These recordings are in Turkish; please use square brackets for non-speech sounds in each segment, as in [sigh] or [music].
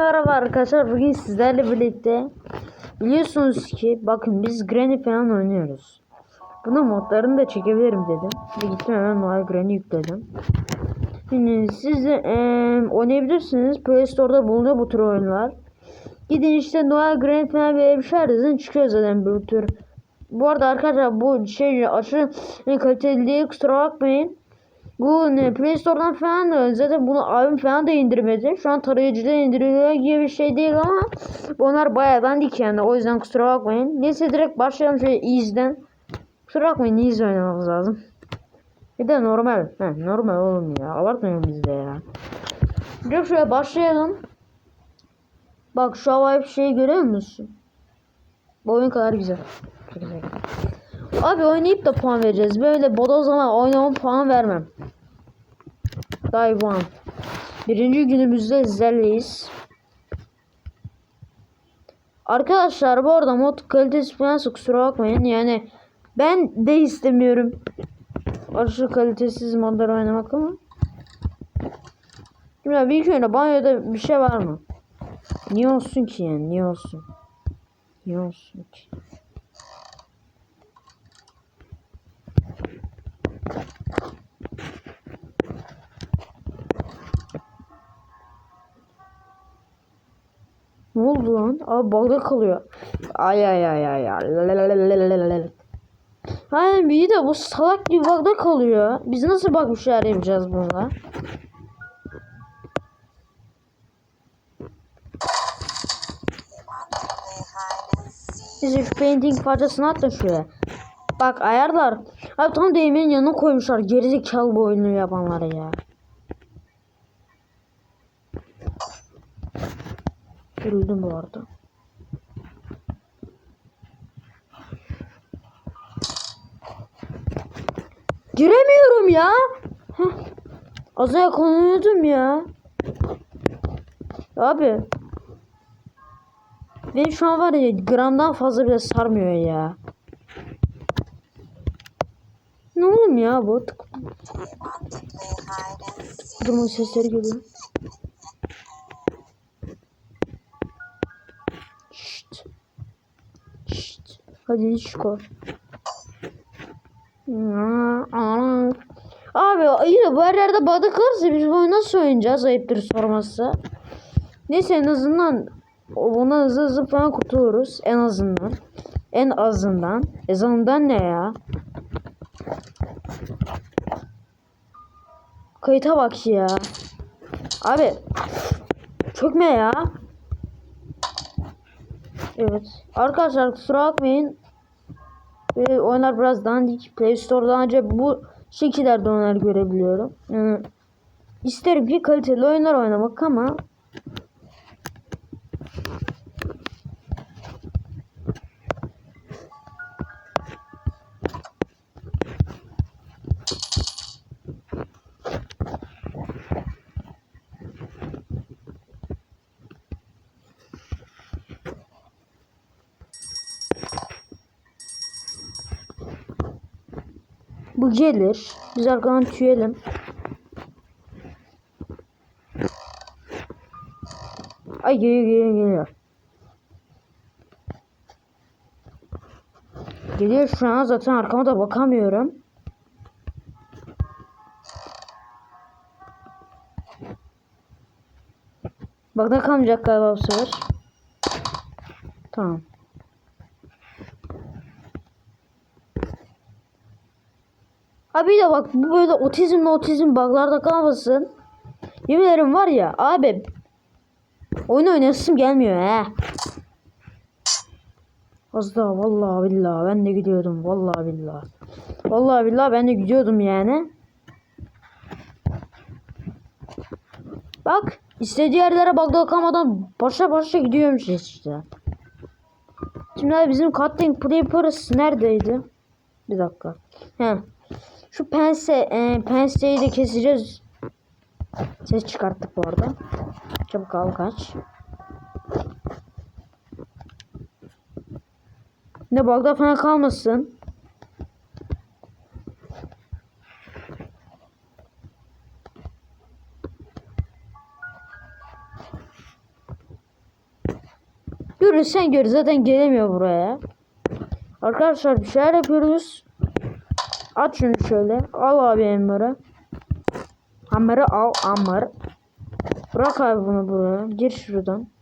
Merhaba arkadaşlar bugün sizlerle birlikte biliyorsunuz ki bakın biz Granny falan oynuyoruz. Bunun modlarını da çekebilirim dedim. Ve gittim hemen Noel Granny yükledim. Şimdi siz de eee, oynayabilirsiniz. Play Store'da bulunuyor bu tür oyunlar. Gidin işte Noel Granny falan böyle bir şey aradın çıkıyor zaten bu tür. Bu arada arkadaşlar bu şey aşırı kaliteli değil kusura bakmayın. Ne Play Store'dan falan da zaten bunu abim falan da indirmedi. Şu an tarayıcıda indiriliyor gibi bir şey değil ama onlar bayağı dandik yani o yüzden kusura bakmayın. Neyse direkt başlayalım şöyle ease'den. Kusura bakmayın easy oynamamız lazım. Bir de normal. Heh, normal oğlum ya. Abartmayalım biz de ya. Direkt şöyle başlayalım. Bak şu havai şeyi görüyor musun? Bu oyun kadar güzel. Çok güzel. Abi oynayıp da puan vereceğiz. Böyle bodozlama oynamam puan vermem. One. Birinci günümüzde sizlerleyiz. Arkadaşlar bu arada mod kalitesi falan kusura bakmayın. Yani ben de istemiyorum. Aşırı kalitesiz modlar oynamak ama. Şimdi bir oyunda banyoda bir şey var mı? Niye olsun ki yani? Niye olsun? Niye olsun ki? Ne oldu lan? Abi bagda kalıyor. Ay ay ay ay ay. Aynen bir de bu salak bir bagda kalıyor. Biz nasıl şeyler yapacağız bununla? Biz şu painting parçasını at da şuraya. Bak ayarlar. Abi tam değmenin yanına koymuşlar. Gerizekalı bu oyunu yapanları ya. Öldüm bu arada. Giremiyorum ya. Heh. Az yakalanıyordum ya. Abi. Benim şu an var ya gramdan fazla bile sarmıyor ya. Oğlum ya bu? Durma sesleri geliyor. Şşt. Şşt. Hadi çıkar. Abi yine bu her yerde balık kalırsa biz bu oyunu nasıl oynayacağız ayıptır sorması. Neyse en azından bundan hızlı hızlı falan kurtuluruz. En azından. En azından. Ezanından ne ya? Kayıta bak ya. Abi. Çökme ya. Evet. Arkadaşlar kusura bakmayın. Ve oyunlar biraz dandik. Play Store'dan ancak bu şekillerde oyunlar görebiliyorum. Yani isterim ki kaliteli oyunlar oynamak ama bu gelir. Biz arkadan tüyelim. Ay geliyor geliyor geliyor. Geliyor şu an zaten arkama da bakamıyorum. Bak da kalmayacak galiba bu sefer. Tamam. Abi de bak bu böyle otizmle otizm bug'larda kalmasın. Yemin ederim var ya abi. Oyun oynasım gelmiyor he. Az daha vallahi billahi ben de gidiyordum vallahi billahi. Vallahi billahi ben de gidiyordum yani. Bak istediği yerlere bug'da kalmadan başa başa gidiyormuş işte. Şimdi bizim cutting Preppers neredeydi? Bir dakika. He. Şu pense, e, penseyi de keseceğiz. Ses çıkarttık bu arada. Çabuk al kaç. Ne bug'da falan kalmasın. Görürsen gör zaten gelemiyor buraya. Arkadaşlar bir şeyler yapıyoruz. At şunu şöyle. Al abi Emre'ı. Hammer'ı al Hammer. Bırak abi bunu buraya. Gir şuradan. [laughs]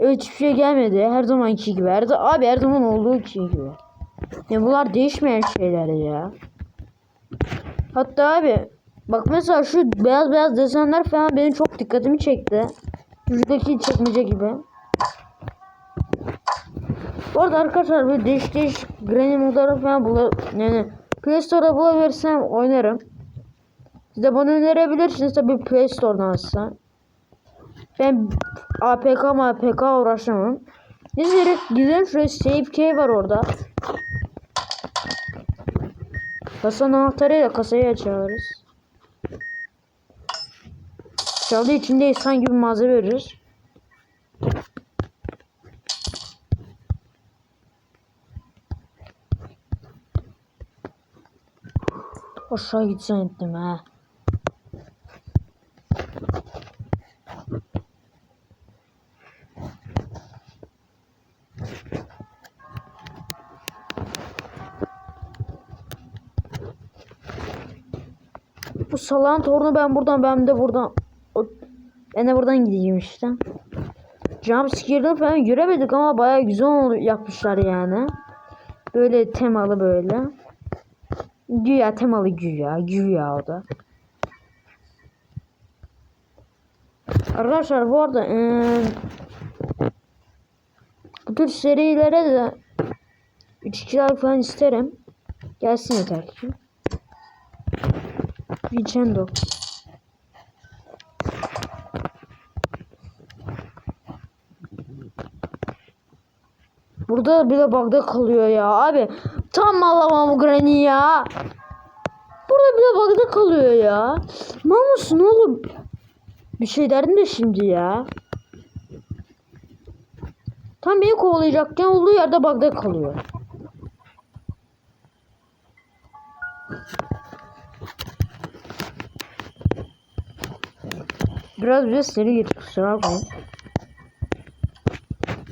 Evet hiçbir şey gelmedi. Her zamanki gibi. Her, abi her zaman olduğu gibi. Ya bunlar değişmeyen şeyler ya. Hatta abi bak mesela şu beyaz beyaz desenler falan benim çok dikkatimi çekti. Şuradaki çekmece gibi. Bu arada arkadaşlar böyle değişik değişik granny modları falan bula yani Play Store'da bulabilirsem oynarım. Siz de bana önerebilirsiniz tabii Play Store'dan aslında. Ben APK APK uğraşamam. Biz direkt gidelim şuraya save key var orada. Kasanın anahtarıyla kasayı açarız. Çaldığı içinde insan gibi malzeme verir. Aşağı gitsen ettim ha. Bu salağın torunu ben buradan ben de buradan ben de buradan gideyim işte. Jump scare'ını falan göremedik ama baya güzel yapmışlar yani. Böyle temalı böyle. Güya temalı güya. Güya o da. Arkadaşlar bu arada eee, bu tür serilere de 3 2 falan isterim. Gelsin yeter ki. Nintendo. Burada bile bug'da kalıyor ya abi. Tam alamam Granny ya. Burada bile bug'da kalıyor ya. Mal mısın oğlum? Bir şey derdim de şimdi ya. Tam beni kovalayacakken olduğu yerde bug'da kalıyor. Biraz bize seri geç kusura bakmayın.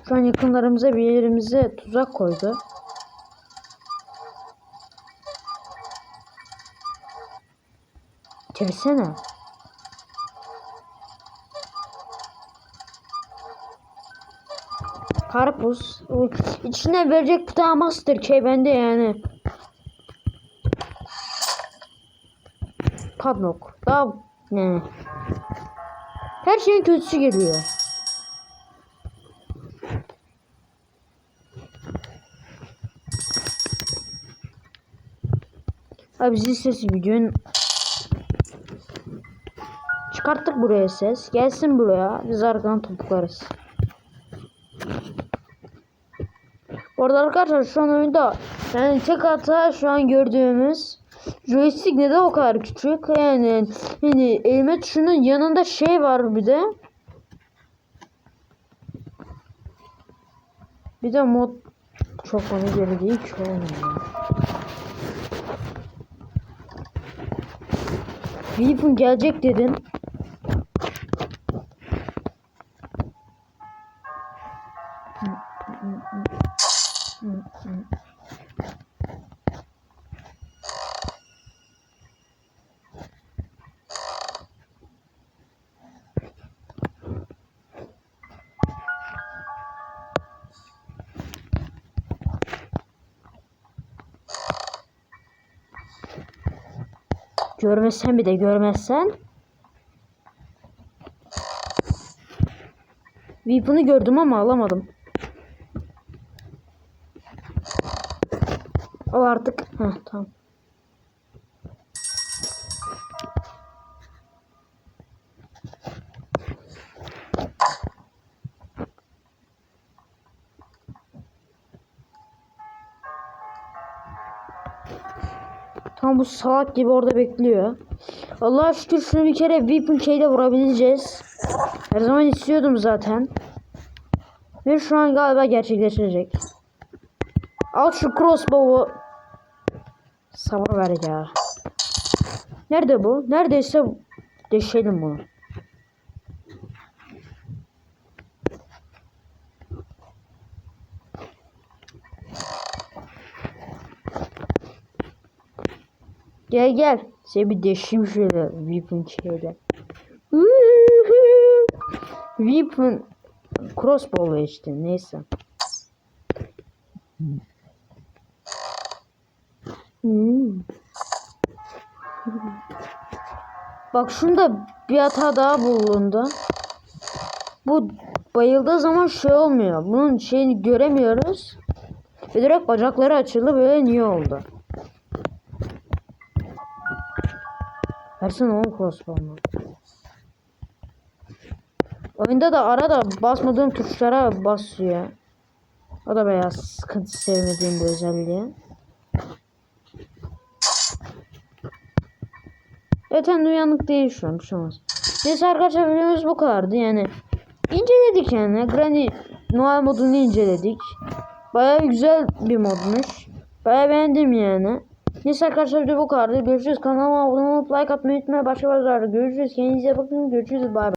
Şu an yakınlarımıza bir yerimize tuzak koydu. Çevirsene. Karpuz. İçine verecek bir tane master şey bende yani. Padlock. Daha ne? Her şeyin kötüsü geliyor. Abi zil sesi videonun Çıkarttık buraya ses. Gelsin buraya. Biz arkadan toplarız. Bu arada arkadaşlar şu an oyunda yani tek hata şu an gördüğümüz joystick neden o kadar küçük? Yani hani elime tuşunun yanında şey var bir de. Bir de mod çok ona göre değil ki ya. Weapon gelecek dedin. Görmezsen bir de görmezsen. Weapon'ı gördüm ama alamadım. Artık. Heh tamam. Tam bu salak gibi orada bekliyor. Allah'a şükür şunu bir kere Weapon şeyde vurabileceğiz. Her zaman istiyordum zaten. Ve şu an galiba gerçekleşecek. Al şu crossbow'u sabır ver ya. Nerede bu? Neredeyse deşelim bunu. Gel gel. Size bir deşeyim şöyle. Weapon şeyle. Weapon crossbow işte neyse. Hmm. Bak şunda bir hata daha bulundu. Bu bayıldığı zaman şey olmuyor. Bunun şeyini göremiyoruz. Ve direkt bacakları açıldı böyle niye oldu? Versene oğlum crossbow'unu. Oyunda da arada basmadığım tuşlara basıyor. O da bayağı sıkıntı sevmediğim bir özelliği. Hani uyanık değil şu an şey. Neyse arkadaşlar videomuz bu kadardı yani. İnceledik yani. Granny Noel modunu inceledik. Bayağı güzel bir modmuş. Bayağı beğendim yani. Neyse arkadaşlar video bu kadardı. Görüşürüz. Kanalıma abone olup like atmayı unutmayın. Başka videolarda görüşürüz. Kendinize bakın. Görüşürüz. Bay bay.